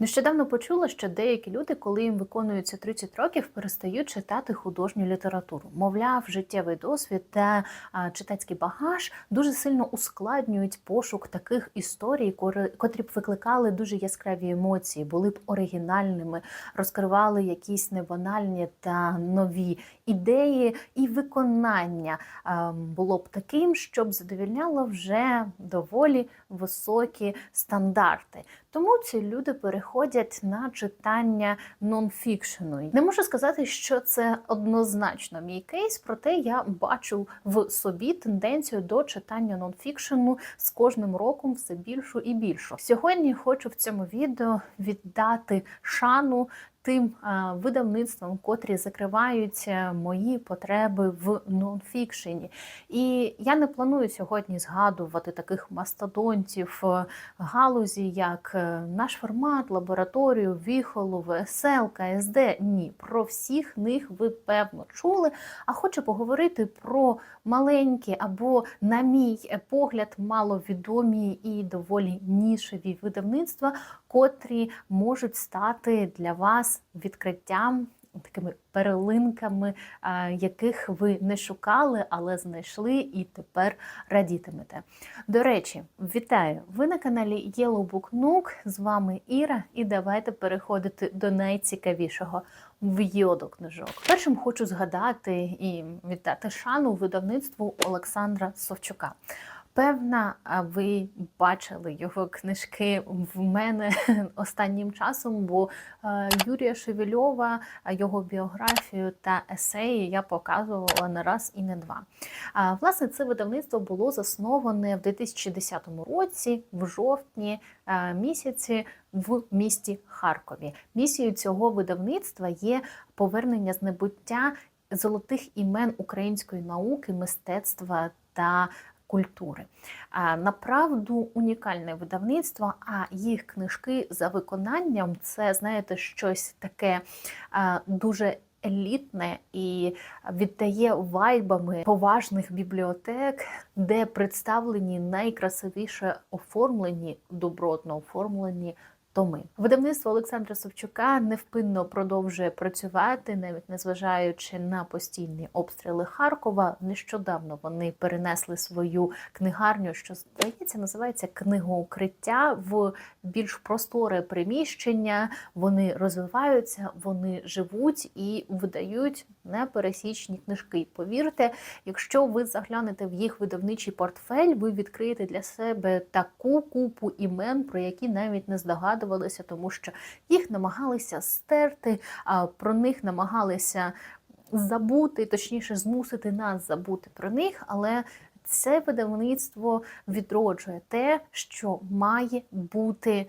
Нещодавно почула, що деякі люди, коли їм виконується 30 років, перестають читати художню літературу. Мовляв, життєвий досвід та читацький багаж дуже сильно ускладнюють пошук таких історій, котрі б викликали дуже яскраві емоції, були б оригінальними, розкривали якісь небанальні та нові ідеї, і виконання було б таким, щоб задовільняло вже доволі високі стандарти. Тому ці люди переходять на читання нонфікшену. Не можу сказати, що це однозначно мій кейс, проте я бачу в собі тенденцію до читання нонфікшену з кожним роком все більшу і більшу. Сьогодні хочу в цьому відео віддати шану. Тим а, видавництвам, котрі закривають е, мої потреби в нонфікшені. І я не планую сьогодні згадувати таких мастодонтів е, галузі, як е, наш формат, лабораторію, віхолу, ВСЛ, КСД. Ні, про всіх них ви певно чули. А хочу поговорити про маленькі або, на мій погляд, маловідомі і доволі нішеві видавництва, котрі можуть стати для вас відкриттям. Такими перлинками, а, яких ви не шукали, але знайшли і тепер радітимете. До речі, вітаю! Ви на каналі Yellow Book Nook, З вами Іра, і давайте переходити до найцікавішого в йоду книжок. Першим хочу згадати і віддати шану видавництву Олександра Совчука. Певна, ви бачили його книжки в мене останнім часом, бо е, Юрія Шевельова, його біографію та есеї я показувала не раз і не два. Власне, це видавництво було засноване в 2010 році, в жовтні е, місяці, в місті Харкові. Місією цього видавництва є повернення з небуття золотих імен української науки, мистецтва та культури. Направду унікальне видавництво, а їх книжки за виконанням це, знаєте, щось таке дуже елітне і віддає вайбами поважних бібліотек, де представлені найкрасивіше оформлені, добротно оформлені томи. Видавництво Олександра Савчука невпинно продовжує працювати, навіть незважаючи на постійні обстріли Харкова. Нещодавно вони перенесли свою книгарню, що здається, називається книгоукриття в більш просторе приміщення. Вони розвиваються, вони живуть і видають непересічні книжки. Повірте, якщо ви заглянете в їх видавничий портфель, ви відкриєте для себе таку купу імен, про які навіть не здогадувалися, тому що їх намагалися стерти, про них намагалися забути, точніше, змусити нас забути про них, але це видавництво відроджує те, що має бути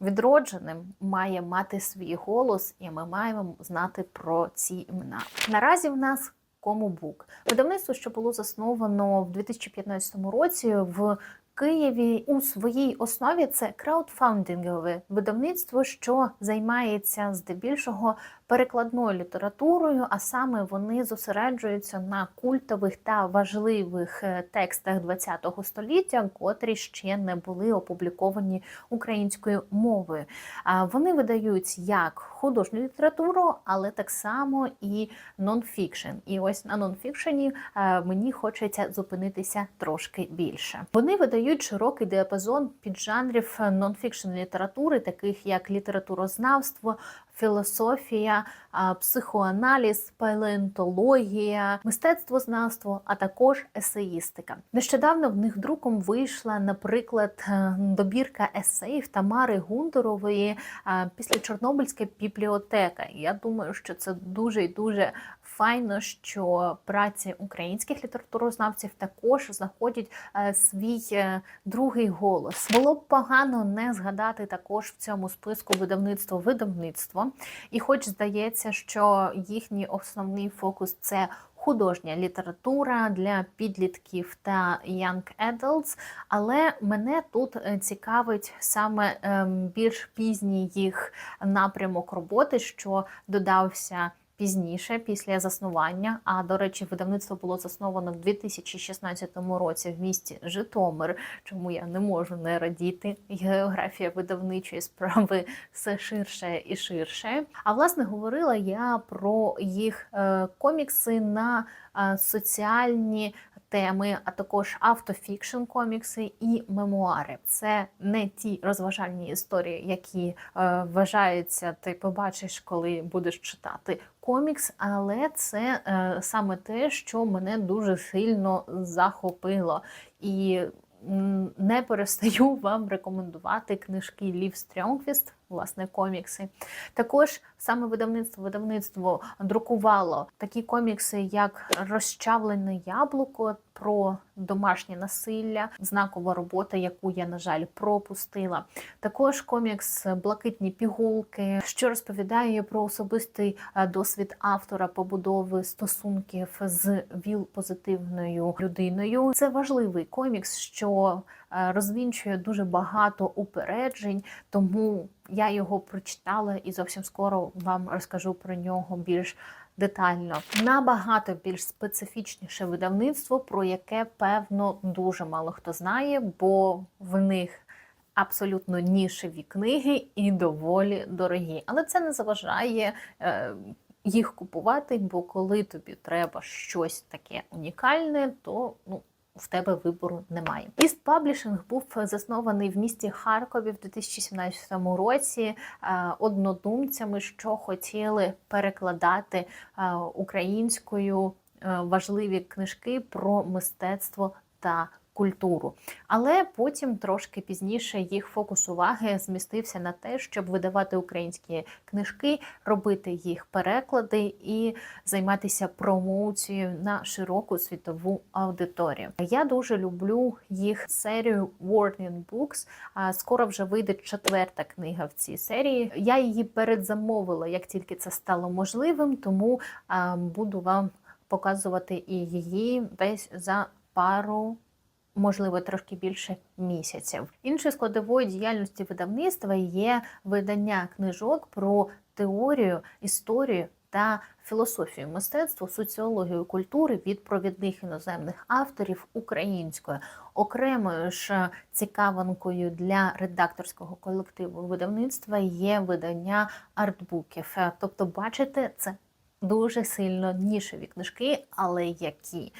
відродженим, має мати свій голос, і ми маємо знати про ці імена. Наразі в нас Комубук. Видавництво, що було засновано в 2015 році в Києві у своїй основі це краудфандингове видавництво, що займається здебільшого перекладною літературою, а саме вони зосереджуються на культових та важливих е, текстах ХХ століття, котрі ще не були опубліковані українською мовою. Вони видають як художню літературу, але так само і нонфікшн. І ось на нонфікшені е, мені хочеться зупинитися трошки більше. Вони видають широкий діапазон піджанрів нонфікшн літератури, таких як літературознавство, філософія, психоаналіз, палеонтологія, мистецтвознавство, а також есеїстика. Нещодавно в них друком вийшла, наприклад, е, добірка есеїв Тамари Гундорової після Чорнобильська бібліотека. Я думаю, що це дуже і дуже файно, що праці українських літературознавців також знаходять е, свій е, другий голос. Було б погано не згадати також в цьому списку видавництво видавництво. І, хоч здається, що їхній основний фокус це художня література для підлітків та young adults, але мене тут е, цікавить саме ем, більш пізній їх напрямок роботи, що додався. Пізніше, після заснування. А до речі, видавництво було засновано в 2016 році в місті Житомир. Чому я не можу не радіти? Географія видавничої справи все ширше і ширше. А власне говорила я про їх е, комікси на е, соціальні теми, а також автофікшн комікси і мемуари. Це не ті розважальні історії, які е, вважаються, ти побачиш, коли будеш читати комікс, але це е, саме те, що мене дуже сильно захопило. І не перестаю вам рекомендувати книжки Лів Стрьонгвіст, власне, комікси. Також саме видавництво видавництво друкувало такі комікси, як Розчавлене яблуко про домашнє насилля, знакова робота, яку я, на жаль, пропустила. Також комікс Блакитні пігулки, що розповідає про особистий е, досвід автора побудови стосунків з віл-позитивною людиною. Це важливий комікс, що е, розвінчує дуже багато упереджень, тому я його прочитала і зовсім скоро вам розкажу про нього більш детально. Набагато більш специфічніше видавництво, про яке певно дуже мало хто знає, бо в них абсолютно нішеві книги і доволі дорогі. Але це не заважає. Е, їх купувати, бо коли тобі треба щось таке унікальне, то ну в тебе вибору немає. East Publishing був заснований в місті Харкові в 2017 році е, однодумцями, що хотіли перекладати е, українською е, важливі книжки про мистецтво та культуру. Але потім трошки пізніше їх фокус уваги змістився на те, щоб видавати українські книжки, робити їх переклади і займатися промоцією на широку світову аудиторію. Я дуже люблю їх серію Warning Books. Скоро вже вийде четверта книга в цій серії. Я її передзамовила, як тільки це стало можливим, тому буду вам показувати і її десь за пару можливо, трошки більше місяців. Іншою складовою діяльності видавництва є видання книжок про теорію, історію. Та філософію мистецтва, соціологію культури від провідних іноземних авторів українською, окремою ж цікавинкою для редакторського колективу видавництва є видання артбуків. Тобто, бачите, це дуже сильно нішеві книжки, але які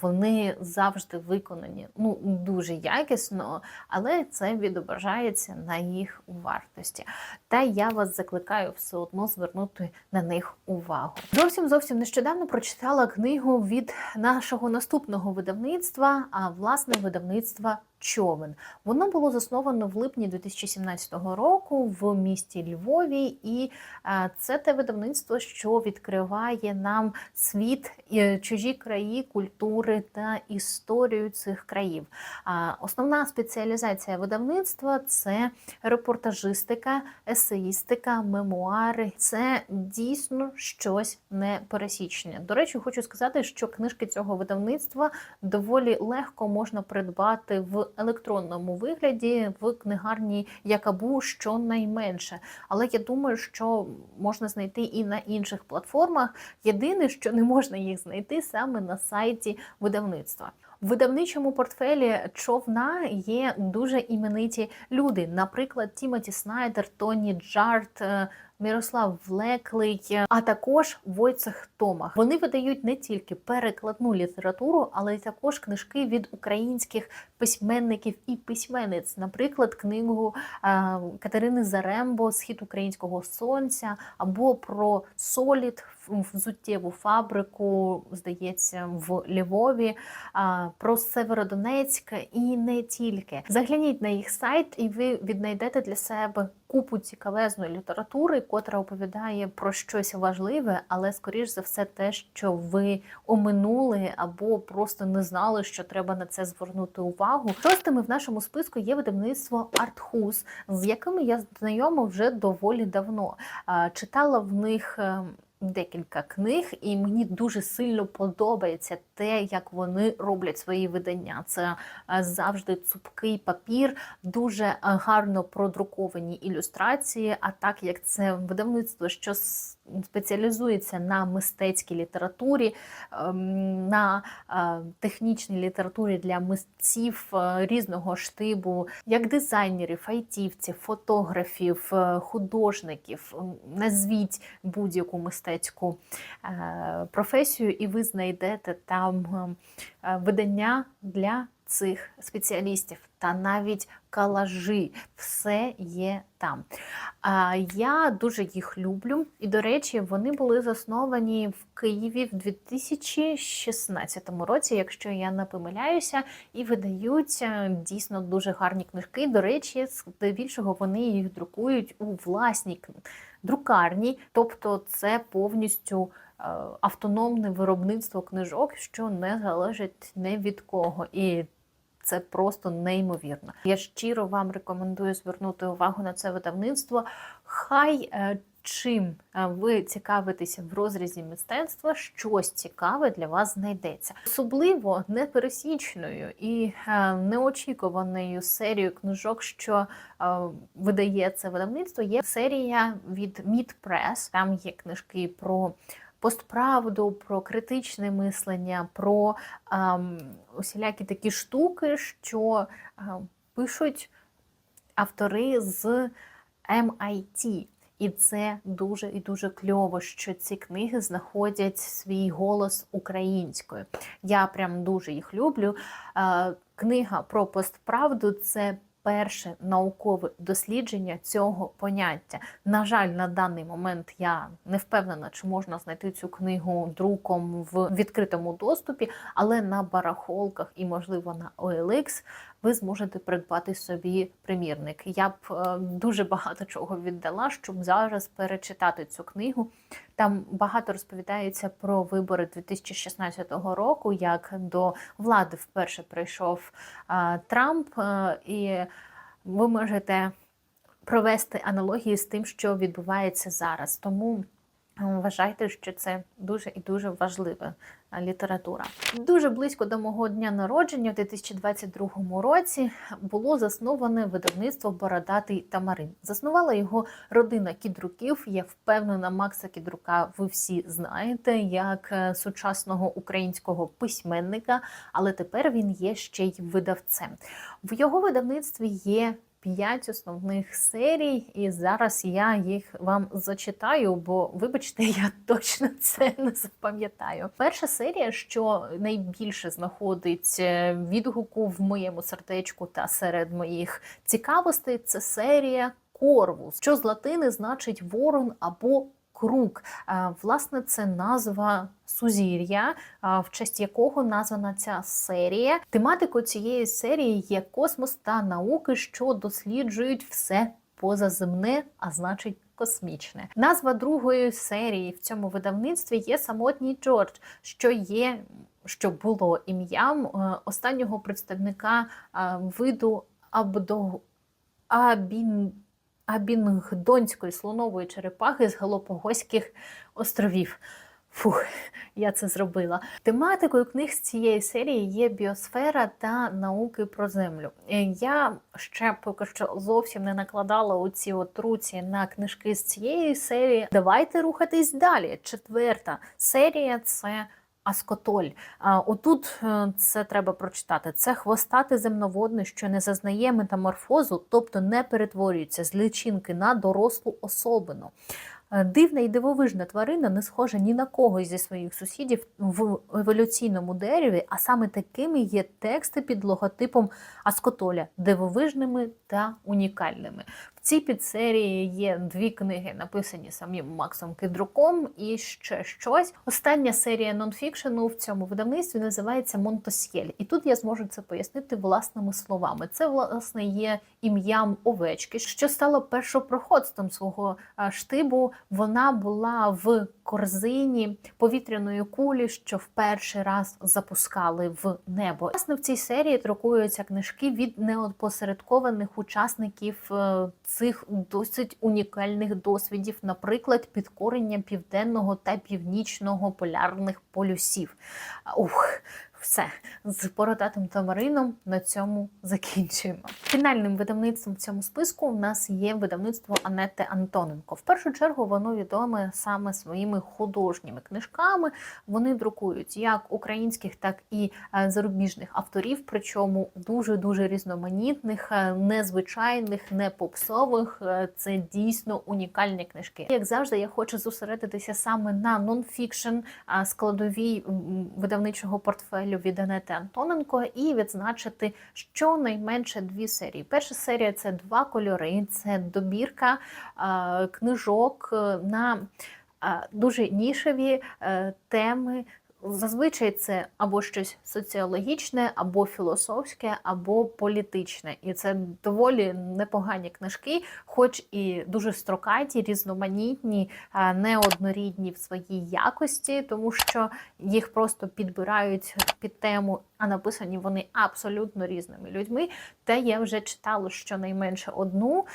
вони завжди виконані ну дуже якісно, але це відображається на їх вартості. Та я вас закликаю все одно звернути на них увагу. Зовсім зовсім нещодавно прочитала книгу від нашого наступного видавництва, а власне видавництва човен. Воно було засновано в липні 2017 року в місті Львові, і е, це те видавництво, що відкриває нам світ, е, чужі краї, культури та історію цих країв. Основна спеціалізація видавництва це репортажистика, есеїстика, мемуари. Це дійсно щось непересічне. До речі, хочу сказати, що книжки цього видавництва доволі легко можна придбати в електронному вигляді в книгарні Якабу щонайменше. Але я думаю, що можна знайти і на інших платформах. Єдине, що не можна їх знайти саме на сайті видавництва. В видавничому портфелі човна є дуже імениті люди, наприклад, Тімоті Снайдер, Тоні Джарт, е, Мірослав Влеклий, а також Войцех Томах. Вони видають не тільки перекладну літературу, але й також книжки від українських письменників і письменниць. Наприклад, книгу Катерини Зарембо Схід українського сонця або про Солід взуттєву фабрику, здається, в Львові, про Северодонецьк і не тільки. Загляніть на їх сайт, і ви віднайдете для себе купу цікавезної літератури, котра оповідає про щось важливе, але скоріш за все, те, що ви оминули або просто не знали, що треба на це звернути увагу. Шостими в нашому списку є видавництво Артхус, з якими я знайома вже доволі давно. Читала в них ем, декілька книг, і мені дуже сильно подобається те, як вони роблять свої видання. Це е, завжди цупкий папір, дуже е, гарно продруковані ілюстрації. А так як це видавництво, що спеціалізується на мистецькій літературі, ем, на е, технічній літературі для митців е, різного штибу, як дизайнерів, айтівців, фотографів, художників. Назвіть будь-яку мистецьку е, професію, і ви знайдете там е, видання для цих спеціалістів та навіть калажі. Все є там. А, Я дуже їх люблю. І, до речі, вони були засновані в Києві в 2016 році, якщо я не помиляюся, і видають е, дійсно дуже гарні книжки. До речі, здебільшого вони їх друкують у власній друкарні, тобто це повністю автономне виробництво книжок, що не залежить не від кого. І це просто неймовірно. Я щиро вам рекомендую звернути увагу на це видавництво. Хай е, чим е, ви цікавитеся в розрізі мистецтва, щось цікаве для вас знайдеться. Особливо непересічною і е, неочікуваною серією книжок, що е, видає це видавництво, є серія від Mid Press. Там є книжки про постправду, про критичне мислення, про ем, усілякі такі штуки, що е, пишуть автори з MIT. І це дуже і дуже кльово, що ці книги знаходять свій голос українською. Я прям дуже їх люблю. Е, Книга про постправду це перше наукове дослідження цього поняття. На жаль, на даний момент я не впевнена, чи можна знайти цю книгу друком в відкритому доступі, але на барахолках і, можливо, на OLX ви зможете придбати собі примірник. Я б е, дуже багато чого віддала, щоб зараз перечитати цю книгу. Там багато розповідається про вибори 2016 року, як до влади вперше прийшов е, Трамп, е, і ви можете провести аналогії з тим, що відбувається зараз. Тому вважайте, що це дуже і дуже важлива е, література. Дуже близько до мого дня народження, в 2022 році, було засноване видавництво Бородатий Тамарин. Заснувала його родина Кідруків. Я впевнена, Макса Кідрука ви всі знаєте як е, сучасного українського письменника, але тепер він є ще й видавцем. В його видавництві є п'ять основних серій, і зараз я їх вам зачитаю, бо, вибачте, я точно це не запам'ятаю. Перша серія, що найбільше знаходить е, відгуку в моєму сердечку та серед моїх цікавостей, це серія Корвус, що з латини значить ворон або круг. Е, Власне, це назва сузір'я, в честь якого названа ця серія. Тематикою цієї серії є космос та науки, що досліджують все позаземне, а значить. Космічне назва другої серії в цьому видавництві є самотній Джордж, що є, що було ім'ям е, останнього представника е, виду Абдо Абін Абінгдонської слонової черепахи з Галапагоських островів. Фух, я це зробила. Тематикою книг з цієї серії є біосфера та науки про землю. Е, Я ще поки що зовсім не накладала у ці отруці на книжки з цієї серії. Давайте рухатись далі. Четверта серія це. Аскотоль. Отут е, це треба прочитати. Це хвостатий земноводний, що не зазнає метаморфозу, тобто не перетворюється з личинки на дорослу особину. Е, Дивна і дивовижна тварина не схожа ні на кого зі своїх сусідів в еволюційному дереві, а саме такими є тексти під логотипом Аскотоля, дивовижними та унікальними. Цій підсерії є дві книги, написані самим Максом Кидруком, і ще щось. Остання серія нонфікшену в цьому видавництві називається Монтосьєль. І тут я зможу це пояснити власними словами. Це власне є ім'ям овечки, що стало першопроходством свого штибу. Вона була в корзині повітряної кулі, що в перший раз запускали в небо. Власне, в цій серії друкуються книжки від неопосередкованих учасників е, цих досить унікальних досвідів, наприклад, підкорення південного та північного полярних полюсів. Ух, все з бородатим тамарином на цьому закінчуємо. Фінальним видавництвом в цьому списку у нас є видавництво Анетти Антоненко. В першу чергу воно відоме саме своїми художніми книжками. Вони друкують як українських, так і е, зарубіжних авторів, причому дуже дуже різноманітних, е, незвичайних, не попсових. Е, Це дійсно унікальні книжки. Як завжди, я хочу зосередитися саме на нонфікшн складовій видавничого портфелю від Анети Антоненко і відзначити щонайменше дві серії. Перша серія це два кольори, це добірка а, книжок е, на дуже нішеві е, теми. Зазвичай це або щось соціологічне, або філософське, або політичне. І це доволі непогані книжки, хоч і дуже строкаті, різноманітні, неоднорідні в своїй якості, тому що їх просто підбирають під тему, а написані вони абсолютно різними людьми. Та я вже читала щонайменше одну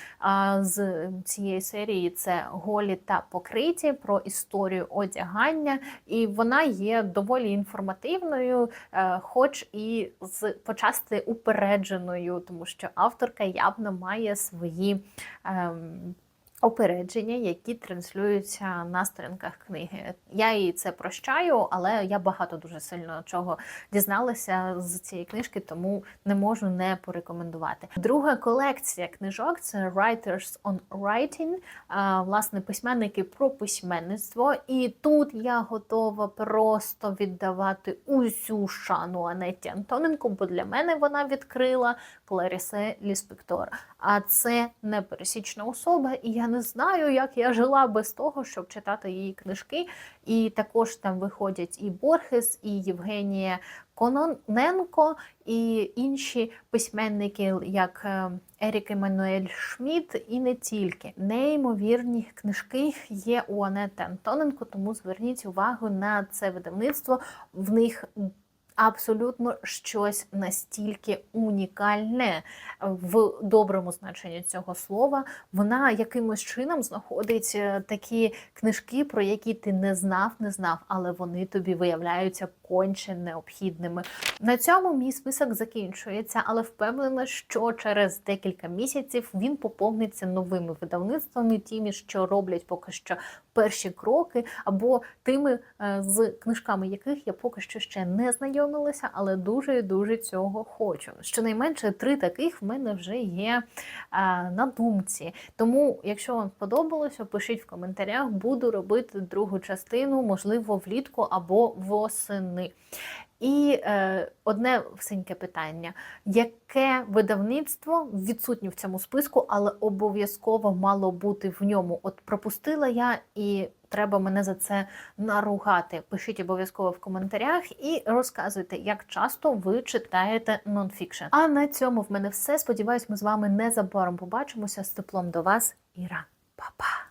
з цієї серії: це голі та покриті про історію одягання, і вона є доволі інформативною, е, хоч і з почасти упередженою, тому що авторка явно має свої. ем, Опередження, які транслюються на сторінках книги. Я їй це прощаю, але я багато дуже сильно чого дізналася з цієї книжки, тому не можу не порекомендувати. Друга колекція книжок це Writers on Writing, власне, письменники про письменництво. І тут я готова просто віддавати усю шану Анетті Антоненко, бо для мене вона відкрила Кларісе Ліспектор. А це не пересічна особа, і я не знаю, як я жила без того, щоб читати її книжки. І також там виходять і Борхес, і Євгенія Кононенко, і інші письменники, як е, Ерік Еммануель Шмідт, і не тільки. Неймовірні книжки є у Анети Антоненко, тому зверніть увагу на це видавництво. В них абсолютно щось настільки унікальне в доброму значенні цього слова. Вона якимось чином знаходить е, такі книжки, про які ти не знав, не знав, але вони тобі виявляються конче необхідними. На цьому мій список закінчується, але впевнена, що через декілька місяців він поповниться новими видавництвами, тими, що роблять поки що перші кроки, або тими, е, з книжками яких я поки що ще не знайомилася, але дуже і дуже цього хочу. Щонайменше три таких в мене вже є е, на думці. Тому, якщо вам сподобалося, пишіть в коментарях, буду робити другу частину, можливо, влітку або восени. І е, одне всеньке питання: яке видавництво відсутнє в цьому списку, але обов'язково мало бути в ньому? От пропустила я і. Треба мене за це наругати. Пишіть обов'язково в коментарях і розказуйте, як часто ви читаєте нонфікшн. А на цьому в мене все. Сподіваюсь, ми з вами незабаром побачимося з теплом до вас. Іра, Па-па!